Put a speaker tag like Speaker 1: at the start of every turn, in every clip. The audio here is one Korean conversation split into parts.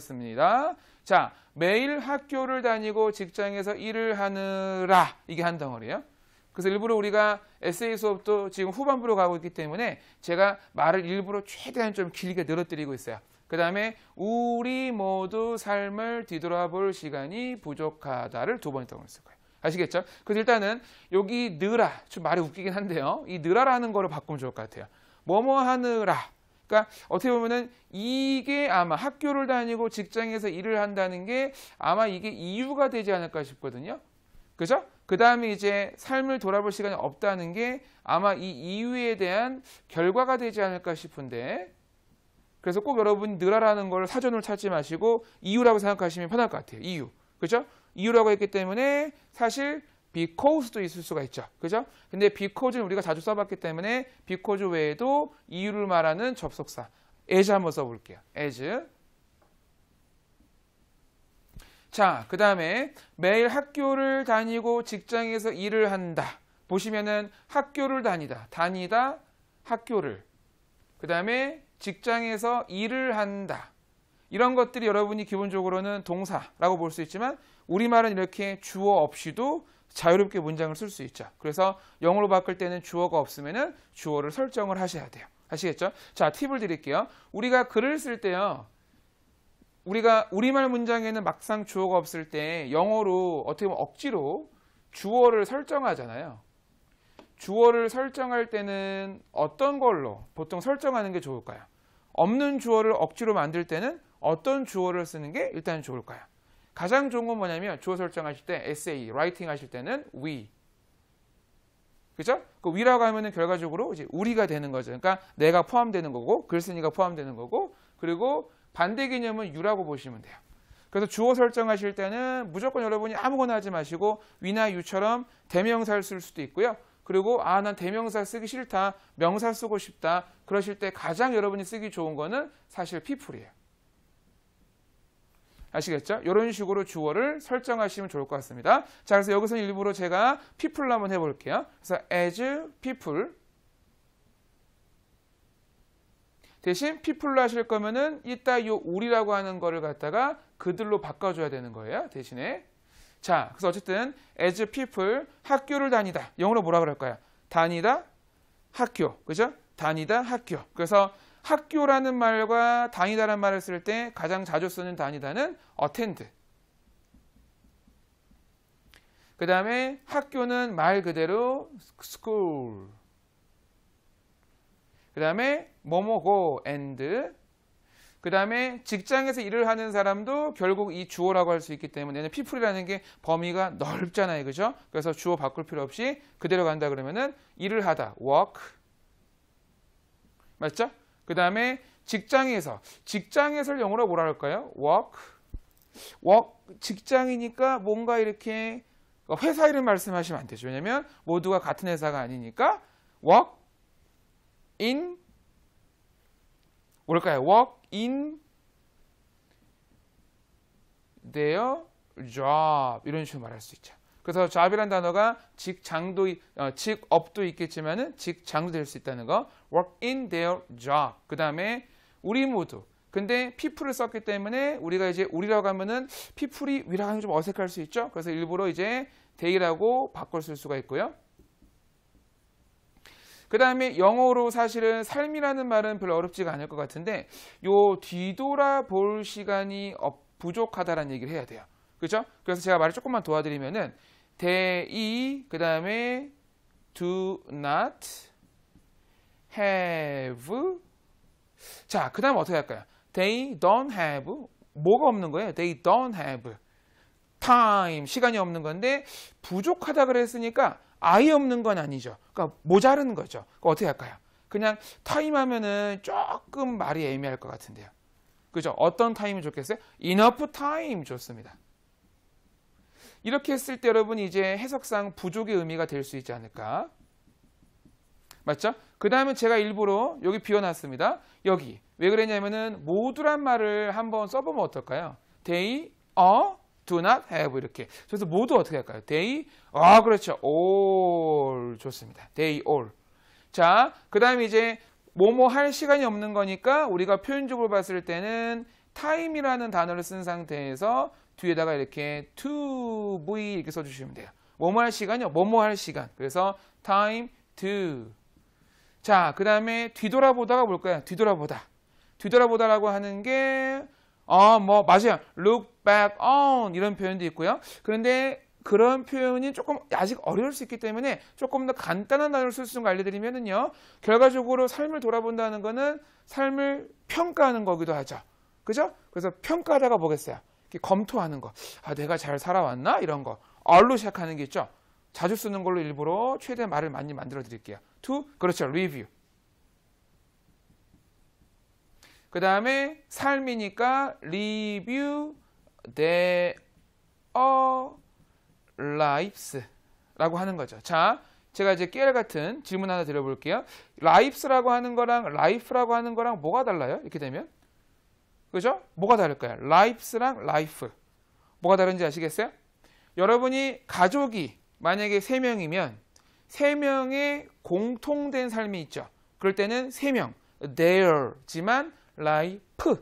Speaker 1: 하겠습니다. 자, 매일 학교를 다니고 직장에서 일을 하느라 이게 한 덩어리예요. 그래서 일부러 우리가 에세이 수업도 지금 후반부로 가고 있기 때문에 제가 말을 일부러 최대한 좀 길게 늘어뜨리고 있어요. 그 다음에 우리 모두 삶을 뒤돌아볼 시간이 부족하다를 두 덩어리 쓸 거예요. 아시겠죠? 그래서 일단은 여기 느라 좀 말이 웃기긴 한데요. 이 느라라는 거를 바꾸면 좋을 것 같아요. 뭐뭐 하느라 그러니까 어떻게 보면은 이게 아마 학교를 다니고 직장에서 일을 한다는 게 아마 이게 이유가 되지 않을까 싶거든요. 그죠? 그 다음에 이제 삶을 돌아볼 시간이 없다는 게 아마 이 이유에 대한 결과가 되지 않을까 싶은데 그래서 꼭 여러분 느라라는 걸 사전으로 찾지 마시고 이유라고 생각하시면 편할 것 같아요. 이유. 그죠? 이유라고 했기 때문에 사실 because도 있을 수가 있죠. 그죠? 근데 because는 우리가 자주 써봤기 때문에 because 외에도 이유를 말하는 접속사 as 한번 써볼게요. as 자, 그 다음에 매일 학교를 다니고 직장에서 일을 한다. 보시면은 학교를 다니다, 다니다, 학교를. 그 다음에 직장에서 일을 한다. 이런 것들이 여러분이 기본적으로는 동사라고 볼 수 있지만 우리말은 이렇게 주어 없이도 자유롭게 문장을 쓸 수 있죠. 그래서 영어로 바꿀 때는 주어가 없으면은 주어를 설정을 하셔야 돼요. 아시겠죠? 자, 팁을 드릴게요. 우리가 글을 쓸 때요. 우리가 우리말 문장에는 막상 주어가 없을 때 영어로 어떻게 보면 억지로 주어를 설정하잖아요. 주어를 설정할 때는 어떤 걸로 보통 설정하는 게 좋을까요? 없는 주어를 억지로 만들 때는 어떤 주어를 쓰는 게 일단 좋을까요? 가장 좋은 건 뭐냐면 주어 설정하실 때 essay, writing 하실 때는 we. 그죠? 그 we라고 하면은 결과적으로 이제 우리가 되는 거죠. 그러니까 내가 포함되는 거고 글쓴이가 포함되는 거고 그리고 반대 개념은 you라고 보시면 돼요. 그래서 주어 설정하실 때는 무조건 여러분이 아무거나 하지 마시고 위나 you처럼 대명사를 쓸 수도 있고요. 그리고 아 난 대명사 쓰기 싫다 명사 쓰고 싶다 그러실 때 가장 여러분이 쓰기 좋은 거는 사실 people이에요 아시겠죠? 이런 식으로 주어를 설정하시면 좋을 것 같습니다. 자, 그래서 여기서 일부러 제가 people로 한번 해볼게요. 그래서 as people 대신 people로 하실 거면은 이따 요 우리라고 하는 거를 갖다가 그들로 바꿔줘야 되는 거예요. 대신에 자, 그래서 어쨌든 as people 학교를 다니다 영어로 뭐라 그럴까요? 다니다 학교, 그죠? 다니다 학교. 그래서 학교라는 말과 다니다라는 말을 쓸 때 가장 자주 쓰는 다니다는 attend. 그 다음에 학교는 말 그대로 school. 그 다음에 뭐뭐고 and. 그 다음에 직장에서 일을 하는 사람도 결국 이 주어라고 할 수 있기 때문에 people이라는 게 범위가 넓잖아요. 그죠? 그래서 주어 바꿀 필요 없이 그대로 간다 그러면은 일을 하다 work. 맞죠? 그 다음에 직장에서 직장에서 영어로 뭐라 할까요? work. work 직장이니까 뭔가 이렇게 회사 이름 말씀하시면 안 되죠. 왜냐면 모두가 같은 회사가 아니니까 work in 뭘까요? work in their job 이런 식으로 말할 수 있죠. 그래서 job이란 단어가 직장도 어, 직업도 있겠지만은 직장도 될 수 있다는 거. work in their job. 그다음에 우리 모두 근데 people을 썼기 때문에 우리가 이제 우리라고 하면은 people이 위라고 하면 좀 어색할 수 있죠. 그래서 일부러 이제 they라고 바꿔 쓸 수가 있고요. 그 다음에 영어로 사실은 삶이라는 말은 별로 어렵지가 않을 것 같은데 요 뒤돌아볼 시간이 부족하다라는 얘기를 해야 돼요. 그렇죠? 그래서 제가 말을 조금만 도와드리면은 they 그 다음에 do not have 자, 그 다음 어떻게 할까요? They don't have 뭐가 없는 거예요? They don't have time 시간이 없는 건데 부족하다 그랬으니까 아예 없는 건 아니죠. 그러니까 모자른 거죠. 어떻게 할까요? 그냥 타임 하면은 조금 말이 애매할 것 같은데요. 그죠? 어떤 타임이 좋겠어요? enough time 좋습니다. 이렇게 했을 때 여러분이 이제 해석상 부족의 의미가 될 수 있지 않을까? 맞죠? 그 다음에 제가 일부러 여기 비워놨습니다. 여기. 왜 그랬냐면은 모두란 말을 한번 써보면 어떨까요? They are, do not have 이렇게. 그래서 모두 어떻게 할까요? They, 아 그렇죠. all 좋습니다. They all. 자, 그 다음에 이제 뭐뭐 할 시간이 없는 거니까 우리가 표현적으로 봤을 때는 time이라는 단어를 쓴 상태에서 뒤에다가 이렇게 to be 이렇게 써주시면 돼요. 뭐뭐 할 시간이요? 뭐뭐 할 시간. 그래서 time to. 자, 그 다음에 뒤돌아보다가 뭘까요? 뒤돌아보다. 뒤돌아보다라고 하는 게, 어, 뭐, 맞아요. look back on 이런 표현도 있고요. 그런데 그런 표현이 조금 아직 어려울 수 있기 때문에 조금 더 간단한 단어를 쓸 수 있는 거 알려드리면은요. 결과적으로 삶을 돌아본다는 거는 삶을 평가하는 거기도 하죠. 그죠? 그래서 평가하다가 뭐겠어요? 검토하는 거. 아, 내가 잘 살아왔나? 이런 거. 얼로 시작하는 게 있죠. 자주 쓰는 걸로 일부러 최대 말을 많이 만들어 드릴게요. to 그렇죠. review. 그 다음에 삶이니까 review their lives라고 하는 거죠. 자, 제가 이제 깨알 같은 질문 하나 드려볼게요. lives라고 하는 거랑 life라고 하는 거랑 뭐가 달라요? 이렇게 되면 그죠? 뭐가 다를까요? lives랑 life 뭐가 다른지 아시겠어요? 여러분이 가족이 만약에 3명이면 3명의 공통된 삶이 있죠. 그럴 때는 3명, their지만 life,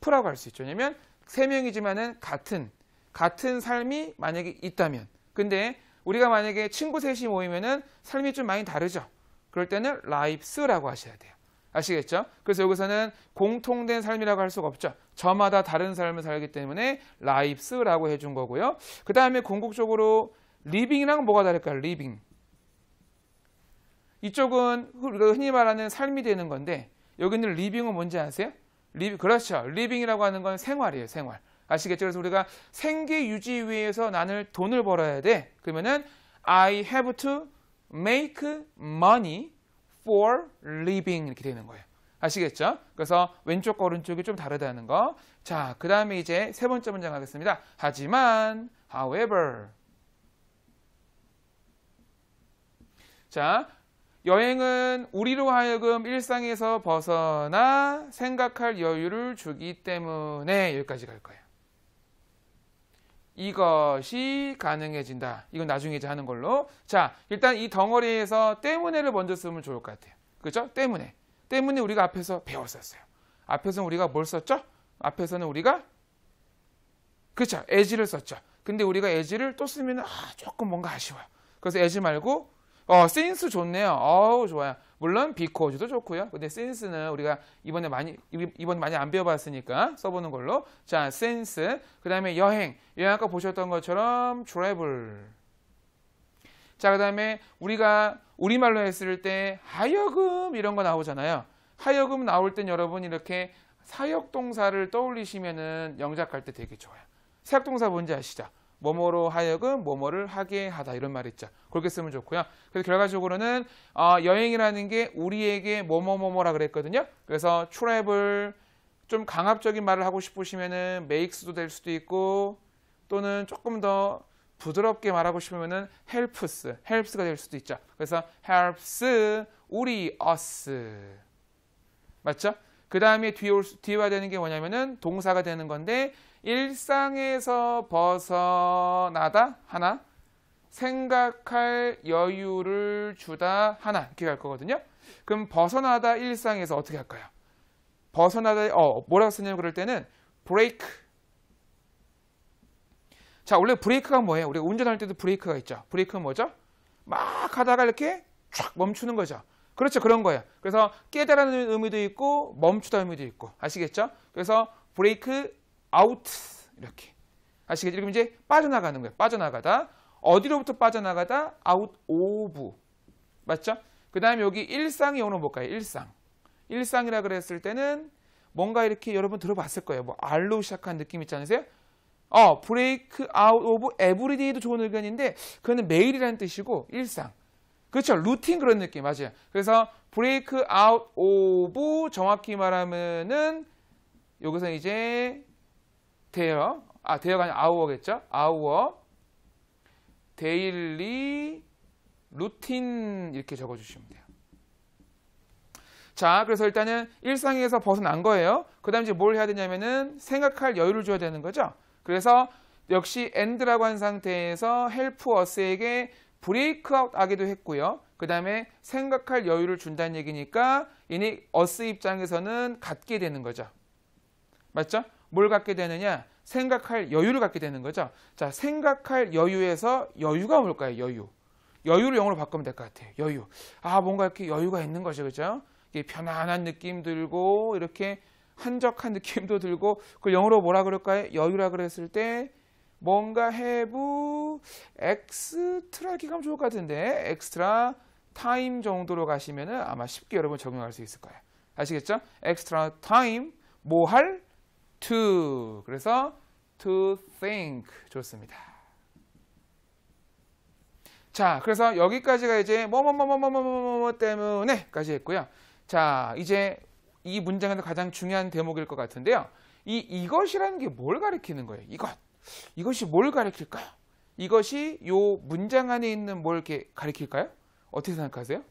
Speaker 1: 프라고 할 수 있죠. 왜냐면 3명이지만은 같은, 같은 삶이 만약에 있다면. 근데 우리가 만약에 친구 셋이 모이면은 삶이 좀 많이 다르죠. 그럴 때는 lives라고 하셔야 돼요. 아시겠죠? 그래서 여기서는 공통된 삶이라고 할 수가 없죠. 저마다 다른 삶을 살기 때문에 lives라고 해준 거고요. 그 다음에 궁극적으로 living이랑 뭐가 다를까요? living. 이쪽은 흔히 말하는 삶이 되는 건데 여기는 living은 뭔지 아세요? 리빙, 그렇죠. living이라고 하는 건 생활이에요. 생활. 아시겠죠? 그래서 우리가 생계 유지 위해서 나는 돈을 벌어야 돼. 그러면은 I have to make money for living 이렇게 되는 거예요. 아시겠죠? 그래서 왼쪽과 오른쪽이 좀 다르다는 거. 자, 그 다음에 이제 세 번째 문장 하겠습니다. 하지만, however. 자, 여행은 우리로 하여금 일상에서 벗어나 생각할 여유를 주기 때문에 여기까지 갈 거예요. 이것이 가능해진다. 이건 나중에 이제 하는 걸로. 자, 일단 이 덩어리에서 때문에를 먼저 쓰면 좋을 것 같아요. 그죠? 때문에. 때문에 우리가 앞에서 배웠었어요. 앞에서는 우리가 뭘 썼죠? 앞에서는 우리가 그렇죠. 에지를 썼죠. 근데 우리가 에지를 또 쓰면 아, 조금 뭔가 아쉬워요. 그래서 에지 말고 어, since 좋네요. 어우, 좋아요. 물론 비코즈도 좋고요. 근데 since는 우리가 이번에 많이 이번 많이 안 배워봤으니까 써보는 걸로. 자, since. 그다음에 여행. 여행 아까 보셨던 것처럼 travel. 자, 그다음에 우리가 우리말로 했을 때 하여금 이런 거 나오잖아요. 하여금 나올 땐 여러분 이렇게 사역 동사를 떠올리시면은 영작할 때 되게 좋아요. 사역 동사 뭔지 아시죠? 뭐뭐로 하여금 뭐뭐를 하게 하다 이런 말 있죠. 그렇게 쓰면 좋고요. 그래서 결과적으로는 어, 여행이라는 게 우리에게 뭐뭐뭐뭐라 그랬거든요. 그래서 travel 좀 강압적인 말을 하고 싶으시면은 makes도 될 수도 있고 또는 조금 더 부드럽게 말하고 싶으면은 helps, helps가 될 수도 있죠. 그래서 helps 우리 us 맞죠? 그 다음에 뒤에, 올, 뒤에 와야 되는 게 뭐냐면은 동사가 되는 건데 일상에서 벗어나다 하나 생각할 여유를 주다 하나 이렇게 갈 거거든요. 그럼 벗어나다 일상에서 어떻게 할까요? 벗어나다 어 뭐라고 쓰냐면 그럴 때는 브레이크 자 원래 브레이크가 뭐예요? 우리가 운전할 때도 브레이크가 있죠. 브레이크는 뭐죠? 막 하다가 이렇게 쫙 멈추는 거죠. 그렇죠 그런 거예요. 그래서 깨달라는 의미도 있고 멈추다 의미도 있고 아시겠죠? 그래서 브레이크 아웃 이렇게 아시겠죠? 그럼 이제 빠져나가는 거예요. 빠져나가다 어디로부터 빠져나가다 아웃 오브 맞죠? 그 다음에 여기 일상이 오는 뭘까요? 일상 일상이라 그랬을 때는 뭔가 이렇게 여러분 들어봤을 거예요. 뭐 알로 시작한 느낌 있지 않으세요? 어, 브레이크 아웃 오브 에브리데이도 좋은 의견인데 그거는 매일이라는 뜻이고 일상. 그렇죠. 루틴 그런 느낌 맞아요. 그래서 브레이크 아웃 오브 정확히 말하면은 여기서 이제 대여, 아 대여가 아니라 아우어겠죠? 아우어 데일리 루틴 이렇게 적어주시면 돼요. 자, 그래서 일단은 일상에서 벗어난 거예요. 그 다음에 이제 뭘 해야 되냐면은 생각할 여유를 줘야 되는 거죠. 그래서 역시 end라고 한 상태에서 help us에게 브레이크 아웃 하기도 했고요. 그 다음에 생각할 여유를 준다는 얘기니까 이니 us 입장에서는 갖게 되는 거죠. 맞죠? 뭘 갖게 되느냐? 생각할 여유를 갖게 되는 거죠. 자, 생각할 여유에서 여유가 뭘까요? 여유. 여유를 영어로 바꾸면 될 것 같아요. 여유. 아, 뭔가 이렇게 여유가 있는 거죠. 그죠? 이게 편안한 느낌 들고, 이렇게 한적한 느낌도 들고, 그걸 영어로 뭐라 그럴까요? 여유라 그랬을 때, 뭔가 have 엑스트라 기가 좋을 것 같은데, 엑스트라 타임 정도로 가시면은 아마 쉽게 여러분 적용할 수 있을 거예요. 아시겠죠? 엑스트라 타임, 뭐 할? To. 그래서 to think. 좋습니다. 자, 그래서 여기까지가 이제 뭐뭐뭐뭐뭐뭐뭐 때문에까지 했고요. 자, 이제 이 문장에서 가장 중요한 대목일 것 같은데요. 이 이것이라는 게 뭘 가리키는 거예요? 이것. 이것이 뭘 가리킬까요? 이것이 요 문장 안에 있는 뭘 이렇게 가리킬까요? 어떻게 생각하세요?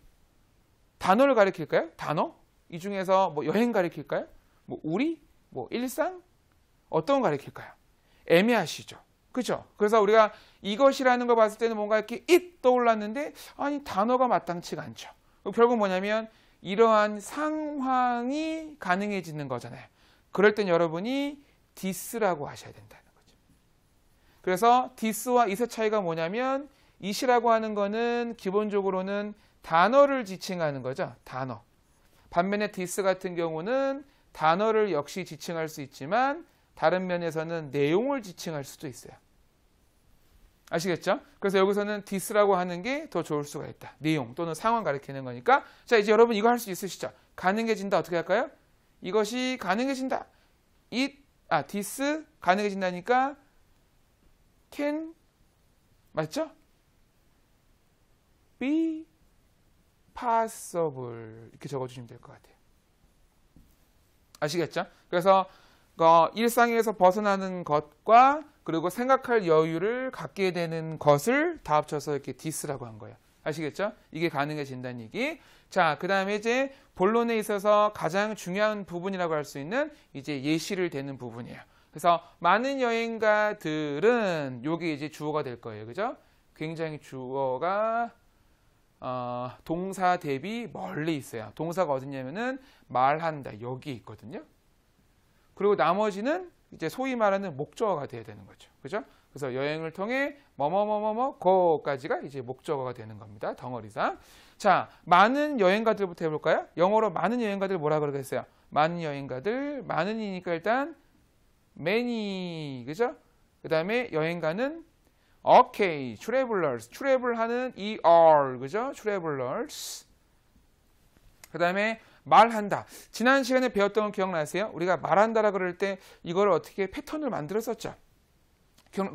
Speaker 1: 단어를 가리킬까요? 단어? 이 중에서 뭐 여행 가리킬까요? 뭐 우리? 뭐 일상? 어떤 거 가리킬까요? 애매하시죠? 그죠? 그래서 우리가 이것이라는 걸 봤을 때는 뭔가 이렇게 잇 떠올랐는데 아니 단어가 마땅치가 않죠. 결국 뭐냐면 이러한 상황이 가능해지는 거잖아요. 그럴 땐 여러분이 디스라고 하셔야 된다는 거죠. 그래서 디스와 이세 차이가 뭐냐면 이시라고 하는 거는 기본적으로는 단어를 지칭하는 거죠. 단어. 반면에 디스 같은 경우는 단어를 역시 지칭할 수 있지만 다른 면에서는 내용을 지칭할 수도 있어요. 아시겠죠? 그래서 여기서는 디스라고 하는 게 더 좋을 수가 있다. 내용 또는 상황 가리키는 거니까. 자, 이제 여러분 이거 할 수 있으시죠? 가능해진다. 어떻게 할까요? 이것이 가능해진다. it, 아, this 가능해진다니까 can, 맞죠? be possible. 이렇게 적어주시면 될 것 같아요. 아시겠죠? 그래서 어, 일상에서 벗어나는 것과 그리고 생각할 여유를 갖게 되는 것을 다 합쳐서 이렇게 디스라고 한 거예요. 아시겠죠? 이게 가능해진다는 얘기. 자, 그 다음에 이제 본론에 있어서 가장 중요한 부분이라고 할 수 있는 이제 예시를 대는 부분이에요. 그래서 많은 여행가들은 요게 이제 주어가 될 거예요. 그죠? 굉장히 주어가 어, 동사 대비 멀리 있어요. 동사가 어디냐면은 말한다. 여기 있거든요. 그리고 나머지는 이제 소위 말하는 목적어가 돼야 되는 거죠. 그죠? 그래서 여행을 통해 뭐뭐뭐뭐뭐 거까지가 이제 목적어가 되는 겁니다. 덩어리상. 자, 많은 여행가들부터 해볼까요? 영어로 많은 여행가들 뭐라 그러겠어요? 많은 여행가들, 많은이니까 일단 many, 그죠? 그 다음에 여행가는 okay, travelers, travel하는 er, 그죠? travelers. 그 다음에 말한다. 지난 시간에 배웠던 거 기억나세요? 우리가 말한다라 그럴 때 이걸 어떻게 패턴을 만들었었죠.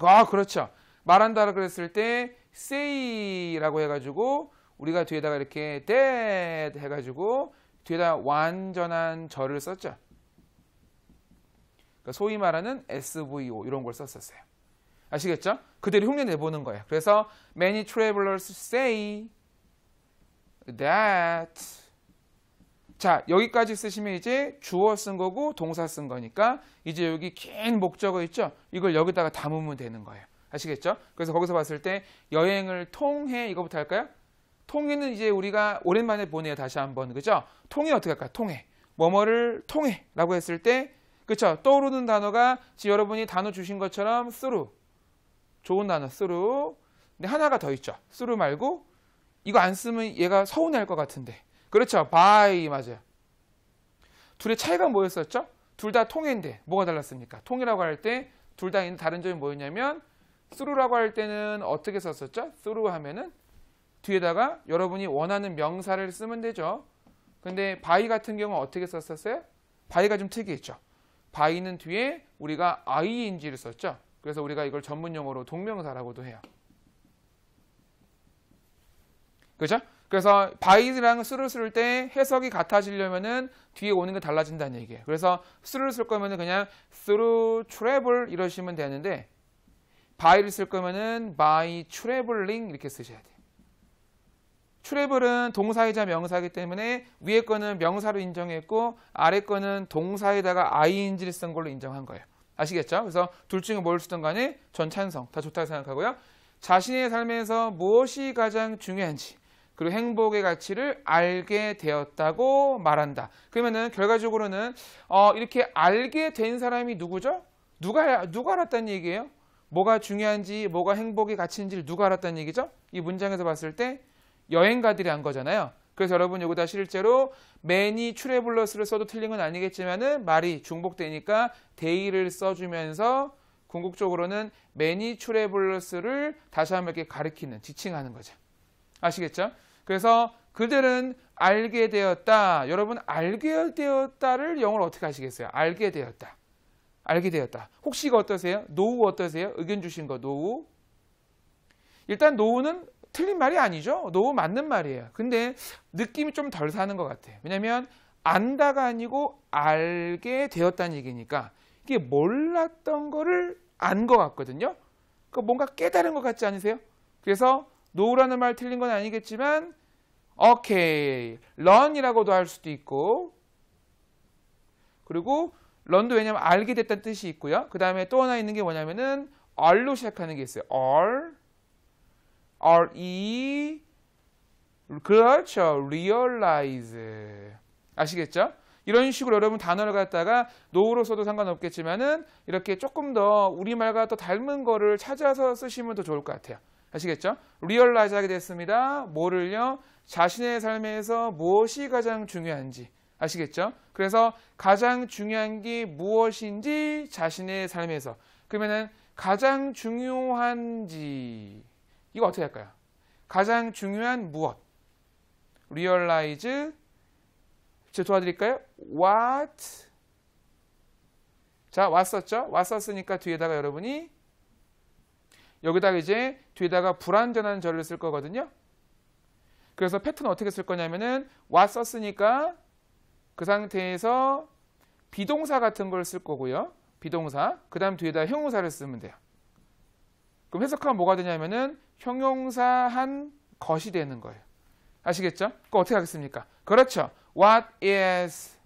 Speaker 1: 아, 그렇죠. 말한다라 그랬을 때 say라고 해가지고 우리가 뒤에다가 이렇게 that 해가지고 뒤에다 완전한 절을 썼죠. 그러니까 소위 말하는 SVO 이런 걸 썼었어요. 아시겠죠? 그대로 흉내 내보는 거예요. 그래서 many travelers say that 자, 여기까지 쓰시면 이제 주어 쓴 거고 동사 쓴 거니까 이제 여기 긴 목적어 있죠? 이걸 여기다가 담으면 되는 거예요. 아시겠죠? 그래서 거기서 봤을 때 여행을 통해 이거부터 할까요? 통해는 이제 우리가 오랜만에 보내요. 다시 한번. 그죠? 통해 어떻게 할까요? 통해. 뭐뭐를 통해 라고 했을 때 그쵸? 떠오르는 단어가 여러분이 단어 주신 것처럼 through. 좋은 단어 through. 근데 하나가 더 있죠. through 말고 이거 안 쓰면 얘가 서운할 것 같은데 그렇죠. by 맞아요. 둘의 차이가 뭐였었죠? 둘 다 통인데 뭐가 달랐습니까? 통이라고 할 때 둘 다 있는 다른 점이 뭐였냐면 through라고 할 때는 어떻게 썼었죠? through 하면은 뒤에다가 여러분이 원하는 명사를 쓰면 되죠. 근데 by 같은 경우는 어떻게 썼었어요? by가 좀 특이했죠. by는 뒤에 우리가 ing를 썼죠. 그래서 우리가 이걸 전문 용어로 동명사라고도 해요. 그죠? 그래서 바이랑 수를 쓸 때 해석이 같아지려면은 뒤에 오는 게 달라진다는 얘기예요. 그래서 수를 쓸 거면은 그냥 through travel 이러시면 되는데 바이를 쓸 거면은 by traveling 이렇게 쓰셔야 돼요. 트래블은 동사이자 명사이기 때문에 위에 거는 명사로 인정했고 아래 거는 동사에다가 ing를 쓴 걸로 인정한 거예요. 아시겠죠? 그래서 둘 중에 뭘 쓰든 간에 전 찬성 다 좋다고 생각하고요. 자신의 삶에서 무엇이 가장 중요한지 그리고 행복의 가치를 알게 되었다고 말한다. 그러면은 결과적으로는 어, 이렇게 알게 된 사람이 누구죠? 누가 누가 알았다는 얘기예요? 뭐가 중요한지, 뭐가 행복의 가치인지를 누가 알았다는 얘기죠? 이 문장에서 봤을 때 여행가들이 한 거잖아요. 그래서 여러분 여기다 실제로 many travelors를 써도 틀린 건 아니겠지만은 말이 중복되니까 they를 써주면서 궁극적으로는 many travelers를 다시 한번 이렇게 가리키는 지칭하는 거죠. 아시겠죠? 그래서 그들은 알게 되었다. 여러분 알게 되었다를 영어로 어떻게 하시겠어요? 알게 되었다. 알게 되었다. 혹시 이거 어떠세요? 노후 어떠세요? 의견 주신 거 노후. 일단 노후는 틀린 말이 아니죠. 노후 맞는 말이에요. 근데 느낌이 좀 덜 사는 것 같아요. 왜냐하면 안다가 아니고 알게 되었다는 얘기니까 이게 몰랐던 거를 안 것 같거든요. 그 뭔가 깨달은 것 같지 않으세요? 그래서 노후라는 말 틀린 건 아니겠지만 오케이 런이라고도 할 수도 있고 그리고 런도 왜냐면 알게 됐다는 뜻이 있고요. 그 다음에 또 하나 있는 게 뭐냐면은 r로 시작하는 게 있어요. r r e 그렇죠. realize 아시겠죠? 이런 식으로 여러분 단어를 갖다가 노후로 써도 상관없겠지만은 이렇게 조금 더 우리말과 또 닮은 거를 찾아서 쓰시면 더 좋을 것 같아요. 아시겠죠? realize 하게 됐습니다. 뭐를요? 자신의 삶에서 무엇이 가장 중요한지 아시겠죠? 그래서 가장 중요한 게 무엇인지 자신의 삶에서 그러면은 가장 중요한지 이거 어떻게 할까요? 가장 중요한 무엇? realize 제가 도와드릴까요? what 자 왔었죠? 왔었으니까 뒤에다가 여러분이 여기다가 이제 뒤에다가 불완전한 절을 쓸 거거든요. 그래서 패턴 어떻게 쓸 거냐면은 왔었으니까 그 상태에서 비동사 같은 걸 쓸 거고요. 비동사. 그 다음 뒤에다 형용사를 쓰면 돼요. 그럼 해석하면 뭐가 되냐면은 형용사한 것이 되는 거예요. 아시겠죠? 그거 어떻게 하겠습니까? 그렇죠. What is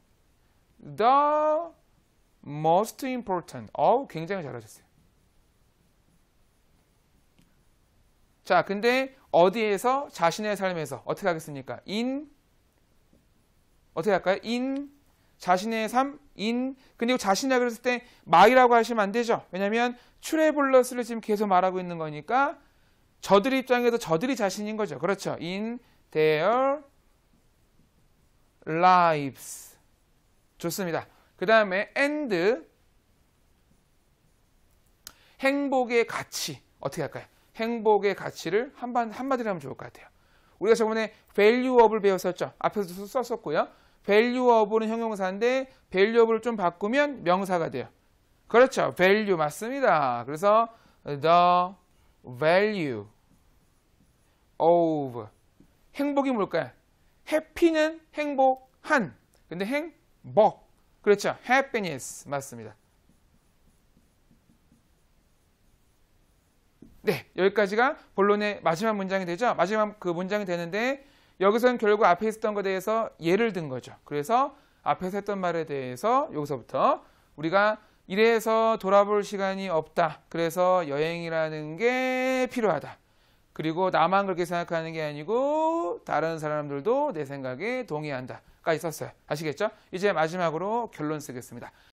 Speaker 1: the most important? 어우, 굉장히 잘하셨어요. 자, 근데 어디에서 자신의 삶에서 어떻게 하겠습니까? in 어떻게 할까요? in 자신의 삶 in 근데 이거 자신이라 그랬을 때 my라고 하시면 안 되죠. 왜냐하면 트래블러스를 지금 계속 말하고 있는 거니까 저들 입장에서 저들이 자신인 거죠. 그렇죠. in their lives 좋습니다. 그 다음에 and 행복의 가치 어떻게 할까요? 행복의 가치를 한마디로 하면 좋을 것 같아요. 우리가 저번에 value of를 배웠었죠. 앞에서 썼었고요. value of는 형용사인데 value of를 좀 바꾸면 명사가 돼요. 그렇죠. value 맞습니다. 그래서 the value of 행복이 뭘까요? happy는 행복한. 근데 행복. 그렇죠. happiness 맞습니다. 네, 여기까지가 본론의 마지막 문장이 되죠. 마지막 그 문장이 되는데 여기서는 결국 앞에 있었던 것에 대해서 예를 든 거죠. 그래서 앞에서 했던 말에 대해서 여기서부터 우리가 이래서 돌아볼 시간이 없다. 그래서 여행이라는 게 필요하다. 그리고 나만 그렇게 생각하는 게 아니고 다른 사람들도 내 생각에 동의한다. 까지 썼어요. 아시겠죠? 이제 마지막으로 결론 쓰겠습니다.